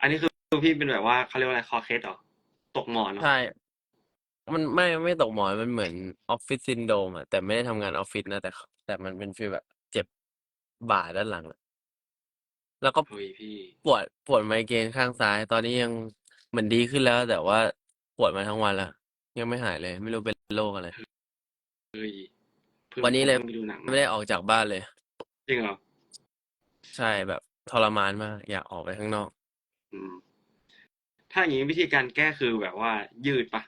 อันนี้คือพี่เป็นแบบว่าเขาเรียกว่าอะไรคอเคสเหรอตกหมอนเหรอ ใช่ มันไม่ไม่ตกหมอนมันเหมือนออฟฟิศซินโดรมอะแต่ไม่ได้ทำงานออฟฟิศนะแต่ แต่มันเป็นฟีลแบบเจ็บบ่าด้านหลังอะแล้วก็ เฮ้ยพี่ ปวดปวดไมเกรนข้างซ้าย ตอนนี้ยังเหมือนดีขึ้นแล้ว แต่ว่าปวดมาทั้งวันแล้วยังไม่หายเลย ไม่รู้เป็นโรคอะไร เฮ้ยพิ่งวันนี้เลย พิ่งไปดูหนังมาไม่ได้ออกจากบ้านเลย จริงเหรอ ใช่แบบทรมานมาก อยากออกไปข้างนอกอืม ถ้าอย่างนี้วิธีการแก้คือแบบว่า ยืดปะ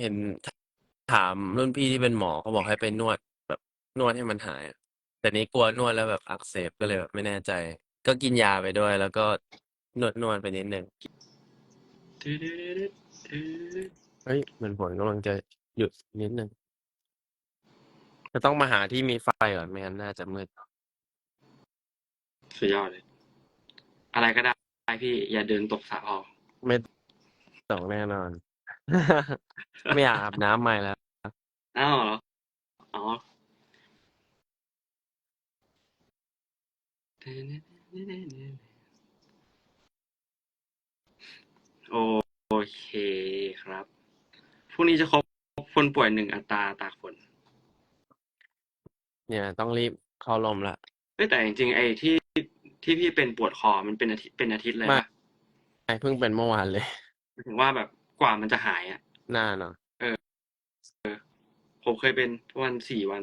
เห็นถามรุ่นพี่ที่เป็นหมอเขาบอกให้ไปนวดแบบนวดให้มันหายอะแต่นี้กลัวนวดแล้วแบบอักเสบก็เลยแบบไม่แน่ใจ ก็กินยาไปด้วย แล้วก็นวดนวดไปนิดนึงดืดดืดดืดดืดเฮ้ยเหมันฝนกำลังจะหยุดนิดนึงจะต้องมาหาที่มีไฟก่อนไม่งั้นน่าจะมืดสุดยอดเลย อะไรก็ได้ พี่อย่าเดินตกสระพอไม่ต้องแน่นอน ไม่อยากอาบน้ำใหม่แล้ว อ้าวเหรอ อ๋อโอเคครับ พรุ่งนี้จะครบคนป่วยหนึ่งอัตราตากฝนเนี่ย ต้องรีบเข้าลมละเอ้ยแต่จริงๆไอ้ที่ ที่พี่เป็นปวดคอมันเป็นอาทิตย์เป็นอาทิตย์เลยไม่ปะไอเพิ่งเป็นเมื่อวานเลยหมายถึงว่าแบบกว่ามันจะหายอะหน้าเนาะผมเคยเป็นวันสี่วัน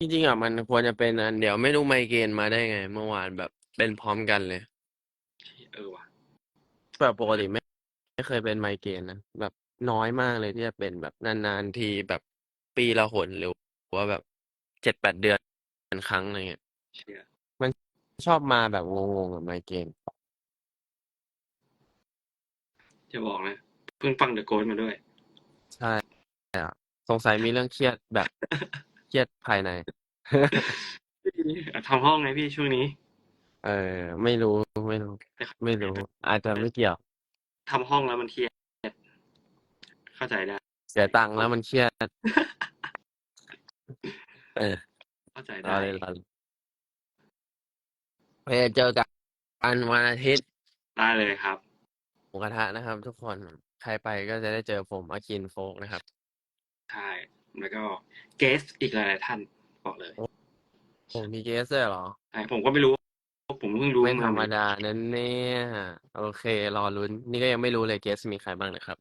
จริงๆอะมันควรจะเป็นอันเดี๋ยวไม่รู้ไมเกรนมาได้ไง เมื่อวานแบบเป็นพร้อมกันเลย เออว่ะแบบปกติไม่ไม่เคยเป็นไมเกรนนะแบบน้อยมากเลยที่จะเป็นแบบนานๆทีแบบปีละหนหรือว่าแบบเจ็ดแปดเดือนครั้งอะไรเงี้ยเชื่อชอบมาแบบงงๆกับไมเกรนจะบอกนะ เพิ่งฟังเดอะโก t มาด้วย ใช่อะสงสัยมีเรื่องเครียดแบบ เครียดภายใน ทำห้องไงพี่ช่วงนี้ เออ ไม่รู้ไม่รู้ ไม่รู้ อาจจะไม่เกี่ยวทำห้องแล้วมันเครียด เข้าใจได้ เสียตังค์แล้วมันเครียด เออเข้าใจรได้อเลยรอ เลยไปเจอกันวันอาทิตย์ได้เลยครับ หมูกระทะนะครับ ทุกคนใครไปก็จะได้เจอผมอากินโฟกนะครับ ใช่ แล้วก็เกสอีกหลายๆท่านบอกเลยโอ้มีเกสด้วยเหรอ ใช่ผมก็ไม่รู้ ผมเพิ่งรู้ไม่ธรรมเอดานั่นเนี่ย โอเค รอลุ้น นี่ก็ยังไม่รู้เลยเกสมีใครบ้างนะครับ